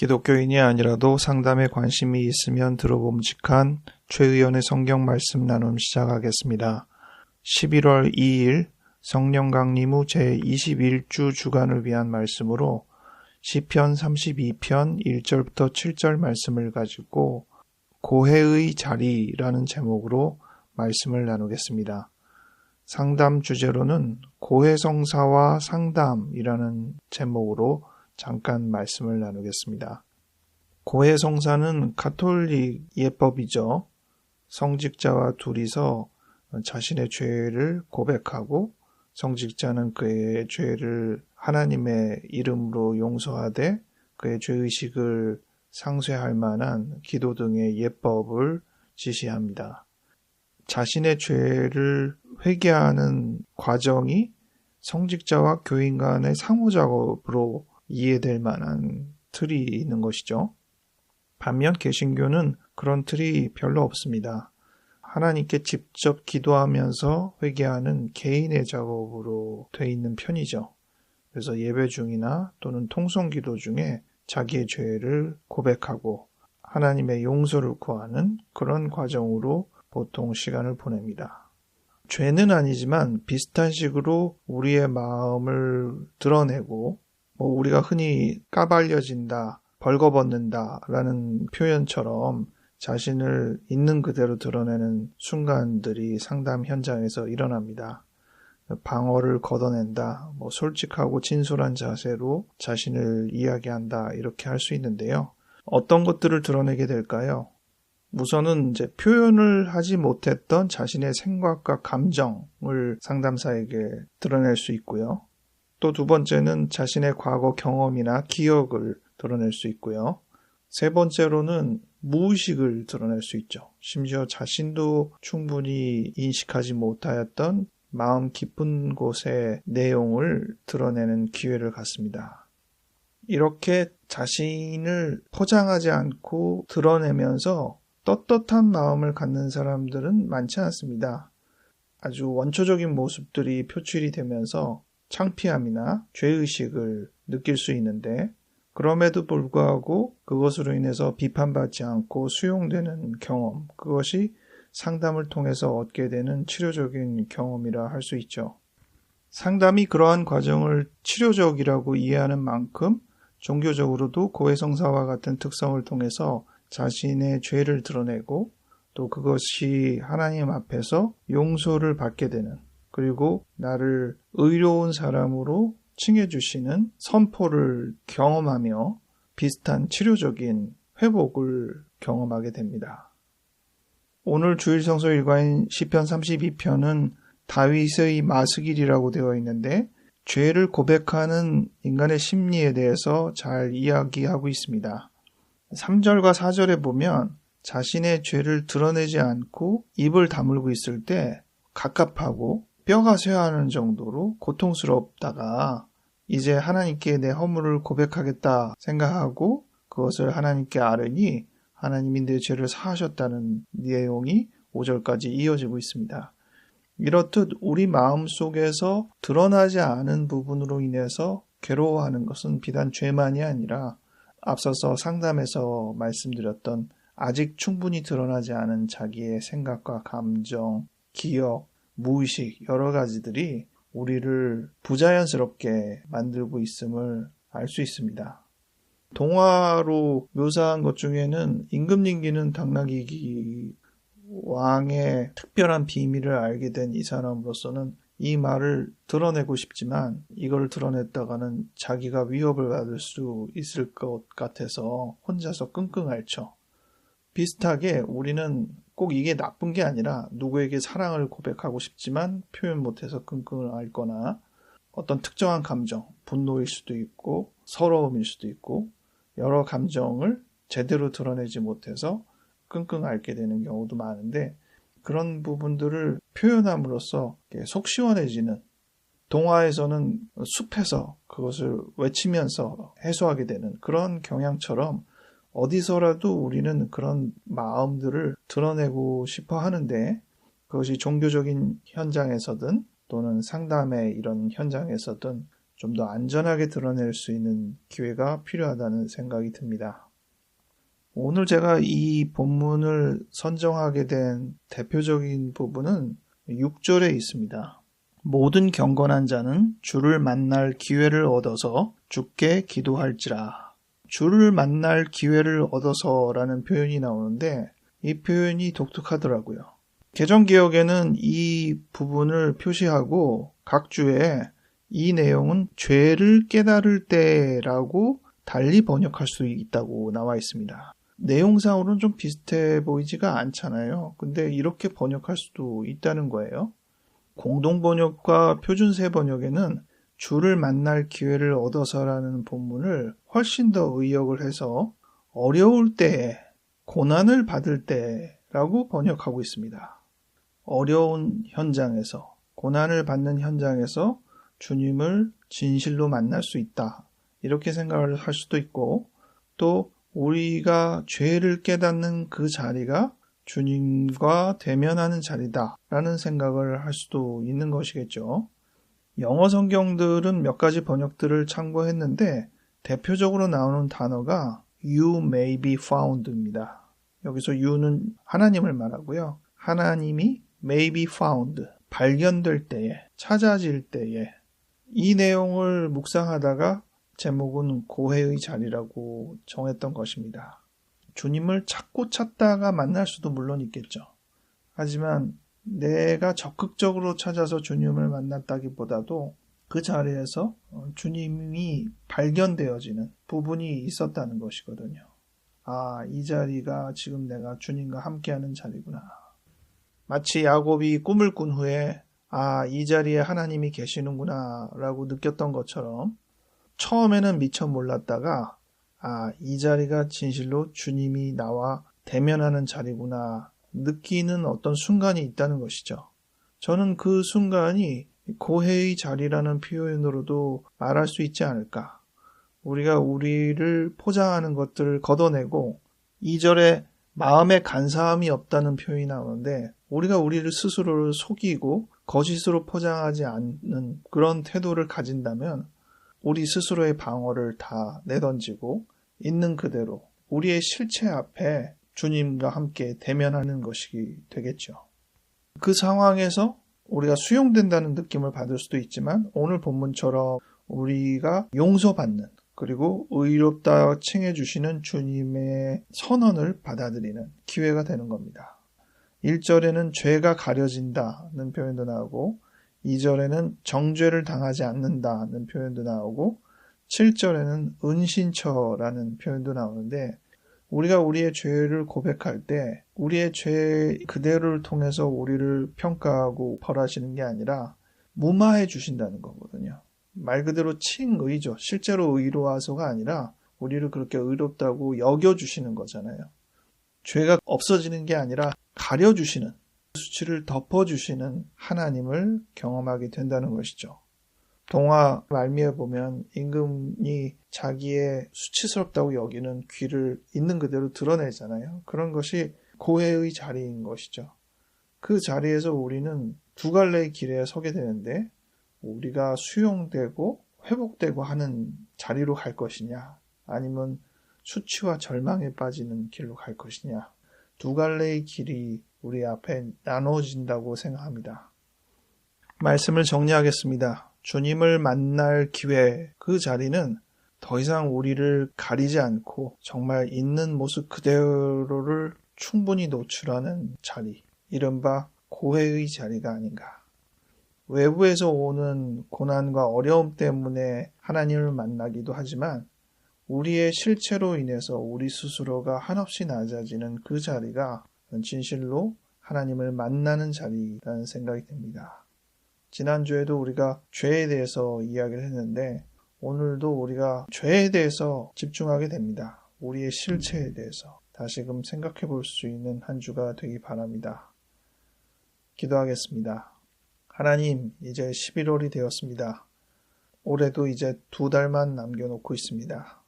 기독교인이 아니라도 상담에 관심이 있으면 들어봄직한 최 의원의 성경 말씀 나눔 시작하겠습니다. 11월 2일 성령 강림 후 제21주 주간을 위한 말씀으로 시편 32편 1절부터 7절 말씀을 가지고 고해의 자리라는 제목으로 말씀을 나누겠습니다. 상담 주제로는 고해성사와 상담이라는 제목으로 잠깐 말씀을 나누겠습니다. 고해성사는 가톨릭 예법이죠. 성직자와 둘이서 자신의 죄를 고백하고 성직자는 그의 죄를 하나님의 이름으로 용서하되 그의 죄의식을 상쇄할 만한 기도 등의 예법을 지시합니다. 자신의 죄를 회개하는 과정이 성직자와 교인 간의 상호작업으로 이해될 만한 틀이 있는 것이죠. 반면 개신교는 그런 틀이 별로 없습니다. 하나님께 직접 기도하면서 회개하는 개인의 작업으로 돼 있는 편이죠. 그래서 예배 중이나 또는 통성 기도 중에 자기의 죄를 고백하고 하나님의 용서를 구하는 그런 과정으로 보통 시간을 보냅니다. 죄는 아니지만 비슷한 식으로 우리의 마음을 드러내고 뭐 우리가 흔히 까발려진다, 벌거벗는다 라는 표현처럼 자신을 있는 그대로 드러내는 순간들이 상담 현장에서 일어납니다. 방어를 걷어낸다, 뭐 솔직하고 진솔한 자세로 자신을 이야기한다, 이렇게 할 수 있는데요. 어떤 것들을 드러내게 될까요? 우선은 이제 표현을 하지 못했던 자신의 생각과 감정을 상담사에게 드러낼 수 있고요. 또 두 번째는 자신의 과거 경험이나 기억을 드러낼 수 있고요. 세 번째로는 무의식을 드러낼 수 있죠. 심지어 자신도 충분히 인식하지 못하였던 마음 깊은 곳의 내용을 드러내는 기회를 갖습니다. 이렇게 자신을 포장하지 않고 드러내면서 떳떳한 마음을 갖는 사람들은 많지 않습니다. 아주 원초적인 모습들이 표출이 되면서 창피함이나 죄의식을 느낄 수 있는데 그럼에도 불구하고 그것으로 인해서 비판받지 않고 수용되는 경험, 그것이 상담을 통해서 얻게 되는 치료적인 경험이라 할 수 있죠. 상담이 그러한 과정을 치료적이라고 이해하는 만큼 종교적으로도 고해성사와 같은 특성을 통해서 자신의 죄를 드러내고 또 그것이 하나님 앞에서 용서를 받게 되는 그리고 나를 의로운 사람으로 칭해주시는 선포를 경험하며 비슷한 치료적인 회복을 경험하게 됩니다. 오늘 주일 성서 일과인 시편 32편은 다윗의 마스길이라고 되어 있는데 죄를 고백하는 인간의 심리에 대해서 잘 이야기하고 있습니다. 3절과 4절에 보면 자신의 죄를 드러내지 않고 입을 다물고 있을 때 갑갑하고 뼈가 쇠하는 정도로 고통스럽다가 이제 하나님께 내 허물을 고백하겠다 생각하고 그것을 하나님께 아뢰니 하나님이 내 죄를 사하셨다는 내용이 5절까지 이어지고 있습니다. 이렇듯 우리 마음 속에서 드러나지 않은 부분으로 인해서 괴로워하는 것은 비단 죄만이 아니라 앞서서 상담에서 말씀드렸던 아직 충분히 드러나지 않은 자기의 생각과 감정, 기억, 무의식 여러 가지들이 우리를 부자연스럽게 만들고 있음을 알 수 있습니다. 동화로 묘사한 것 중에는 임금님기는 당나귀기 왕의 특별한 비밀을 알게 된 이 사람으로서는 이 말을 드러내고 싶지만 이걸 드러냈다가는 자기가 위협을 받을 수 있을 것 같아서 혼자서 끙끙 앓죠. 비슷하게 우리는 꼭 이게 나쁜 게 아니라 누구에게 사랑을 고백하고 싶지만 표현 못해서 끙끙을 앓거나 어떤 특정한 감정, 분노일 수도 있고 서러움일 수도 있고 여러 감정을 제대로 드러내지 못해서 끙끙 앓게 되는 경우도 많은데 그런 부분들을 표현함으로써 속 시원해지는 동화에서는 숲에서 그것을 외치면서 해소하게 되는 그런 경향처럼 어디서라도 우리는 그런 마음들을 드러내고 싶어 하는데 그것이 종교적인 현장에서든 또는 상담의 이런 현장에서든 좀 더 안전하게 드러낼 수 있는 기회가 필요하다는 생각이 듭니다. 오늘 제가 이 본문을 선정하게 된 대표적인 부분은 6절에 있습니다. 모든 경건한 자는 주를 만날 기회를 얻어서 주께 기도할지라. 주를 만날 기회를 얻어서라는 표현이 나오는데 이 표현이 독특하더라고요. 개정기억에는 이 부분을 표시하고 각 주에 이 내용은 죄를 깨달을 때라고 달리 번역할 수 있다고 나와 있습니다. 내용상으로는 좀 비슷해 보이지가 않잖아요. 근데 이렇게 번역할 수도 있다는 거예요. 공동 번역과 표준세 번역에는 주를 만날 기회를 얻어서라는 본문을 훨씬 더 의역을 해서 어려울 때에 고난을 받을 때라고 번역하고 있습니다. 어려운 현장에서 고난을 받는 현장에서 주님을 진실로 만날 수 있다. 이렇게 생각을 할 수도 있고 또 우리가 죄를 깨닫는 그 자리가 주님과 대면하는 자리다 라는 생각을 할 수도 있는 것이겠죠. 영어 성경들은 몇 가지 번역들을 참고했는데 대표적으로 나오는 단어가 you may be found입니다. 여기서 you는 하나님을 말하고요. 하나님이 may be found, 발견될 때에, 찾아질 때에 이 내용을 묵상하다가 제목은 고해의 자리라고 정했던 것입니다. 주님을 찾고 찾다가 만날 수도 물론 있겠죠. 하지만 내가 적극적으로 찾아서 주님을 만났다기보다도 그 자리에서 주님이 발견되어지는 부분이 있었다는 것이거든요. 아, 이 자리가 지금 내가 주님과 함께하는 자리구나. 마치 야곱이 꿈을 꾼 후에 아, 이 자리에 하나님이 계시는구나 라고 느꼈던 것처럼 처음에는 미처 몰랐다가 아, 이 자리가 진실로 주님이 나와 대면하는 자리구나 느끼는 어떤 순간이 있다는 것이죠. 저는 그 순간이 고해의 자리라는 표현으로도 말할 수 있지 않을까. 우리가 우리를 포장하는 것들을 걷어내고 2절에 마음에 간사함이 없다는 표현이 나오는데 우리가 우리를 스스로를 속이고 거짓으로 포장하지 않는 그런 태도를 가진다면 우리 스스로의 방어를 다 내던지고 있는 그대로 우리의 실체 앞에 주님과 함께 대면하는 것이 되겠죠. 그 상황에서 우리가 수용된다는 느낌을 받을 수도 있지만 오늘 본문처럼 우리가 용서받는 그리고 의롭다 칭해 주시는 주님의 선언을 받아들이는 기회가 되는 겁니다. 1절에는 죄가 가려진다는 표현도 나오고 2절에는 정죄를 당하지 않는다는 표현도 나오고 7절에는 은신처라는 표현도 나오는데 우리가 우리의 죄를 고백할 때 우리의 죄 그대로를 통해서 우리를 평가하고 벌하시는 게 아니라 무마해 주신다는 거거든요. 말 그대로 칭의죠. 실제로 의로와서가 아니라 우리를 그렇게 의롭다고 여겨주시는 거잖아요. 죄가 없어지는 게 아니라 가려주시는, 수치를 덮어주시는 하나님을 경험하게 된다는 것이죠. 동화 말미에 보면 임금이 자기의 수치스럽다고 여기는 귀를 있는 그대로 드러내잖아요. 그런 것이 고해의 자리인 것이죠. 그 자리에서 우리는 두 갈래의 길에 서게 되는데 우리가 수용되고 회복되고 하는 자리로 갈 것이냐 아니면 수치와 절망에 빠지는 길로 갈 것이냐 두 갈래의 길이 우리 앞에 나눠진다고 생각합니다. 말씀을 정리하겠습니다. 주님을 만날 기회, 그 자리는 더 이상 우리를 가리지 않고 정말 있는 모습 그대로를 충분히 노출하는 자리, 이른바 고해의 자리가 아닌가. 외부에서 오는 고난과 어려움 때문에 하나님을 만나기도 하지만 우리의 실체로 인해서 우리 스스로가 한없이 낮아지는 그 자리가 진실로 하나님을 만나는 자리라는 생각이 듭니다. 지난주에도 우리가 죄에 대해서 이야기를 했는데 오늘도 우리가 죄에 대해서 집중하게 됩니다. 우리의 실체에 대해서 다시금 생각해 볼 수 있는 한 주가 되기 바랍니다. 기도하겠습니다. 하나님, 이제 11월이 되었습니다. 올해도 이제 두 달만 남겨놓고 있습니다.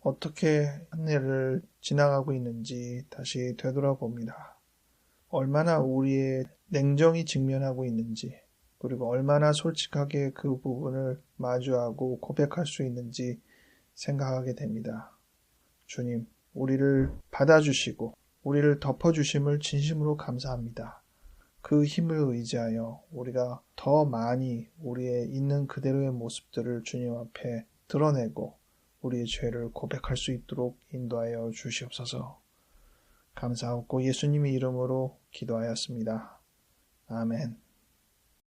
어떻게 한 해를 지나가고 있는지 다시 되돌아봅니다. 얼마나 우리의 냉정이 직면하고 있는지, 그리고 얼마나 솔직하게 그 부분을 마주하고 고백할 수 있는지 생각하게 됩니다. 주님, 우리를 받아주시고 우리를 덮어주심을 진심으로 감사합니다. 그 힘을 의지하여 우리가 더 많이 우리의 있는 그대로의 모습들을 주님 앞에 드러내고 우리의 죄를 고백할 수 있도록 인도하여 주시옵소서. 감사하고 예수님의 이름으로 기도하였습니다. 아멘.